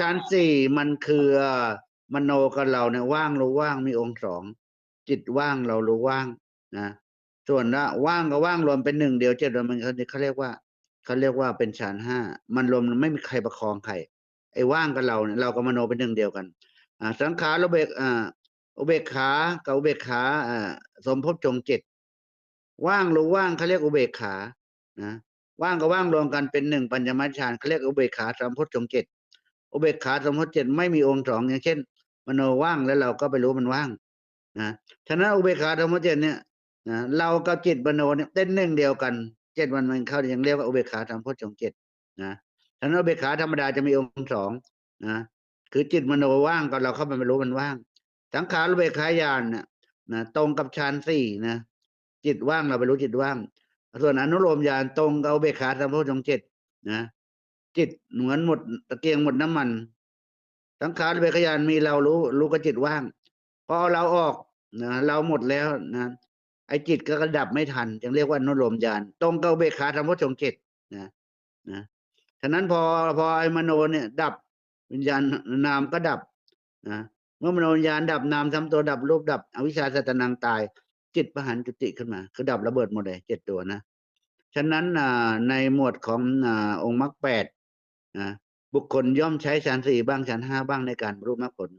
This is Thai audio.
ชั้นสี่มันคือมโนกับเราเนี่ยว่างรู้ว่างมีองค์สองจิตว่างเรารู้ว่างนะส่วนละว่างกับว่างรวมเป็นหนึ่งเดียวเจ็ดวันมันเขาเรียกว่าเขาเรียกว่าเป็นฌานห้ามันรวมไม่มีใครประคองใครไอ้ว่างกับเราเนี่ยเรากับมโนเป็นหนึ่งเดียวกัน อ่า สังขารอุเบกอ่าอุเบกขากับอุเบกขาอ่าสมภพจงเจ็ดว่างรู้ว่างเขาเรียกอุเบกขานะว่างกับว่างรวมกันเป็นหนึ่งปัญญมัชฌานเขาเรียกอุเบกขาสมภพจงเจ็ด อุเบกขาสมภพเจ็ดไม่มีองค์สองอย่างเช่น มโนว่างแล้วเราก็ไปรู้มันว่างนะฉะนั้นอุเบกขาสมภพเจ็ดเนี่ยนะเรากับจิตมโนเนี่ยเป็นหนึ่งเดียวกันเจ็ดวันมันเข้ายังเรียกว่าอุเบกขาสมภพจงเจ็ดนะฉะนั้นอุเบกขาธรรมดาจะมีองค์สองนะคือจิตมโนว่างก็เราเข้าไปไม่รู้มันว่าง สังขารอุเบกขายานเนี่ยนะตรงกับฌานสี่นะจิตว่างเราไปรู้จิตว่าง ส่วนอนุโลมญาณตรงกับอุเบกขาสัมโพชงเจ็ดนะ จิตเหมือนหมดตะเกียงหมดน้ำมันสังขารเบกขยานมีเรารู้ รู้กับจิตว่างพอเราออกนะเราหมดแล้วนะไอ้จิตก็กระดับไม่ทันจึงเรียกว่านุโลมญาณตรงกับเบขาสัมโพชงเจ็ดนะนะฉะนั้นพอพอไอ้มโนเนี่ย ดับวิญญาณนามก็ดับนะเมื่อมโนวิญญาณดับนามทำตัวดับรูปดับ อวิชชาสัตนังตาย จิตประหันจุติขึ้นมา คือดับระเบิดหมดเลยเจ็ดตัวนะฉะนั้นในหมวดของอองค์มรรคแปด นะบุคคลย่อมใช้ฌานสี่บ้างฌานห้าบ้างในการรูปมรรคผล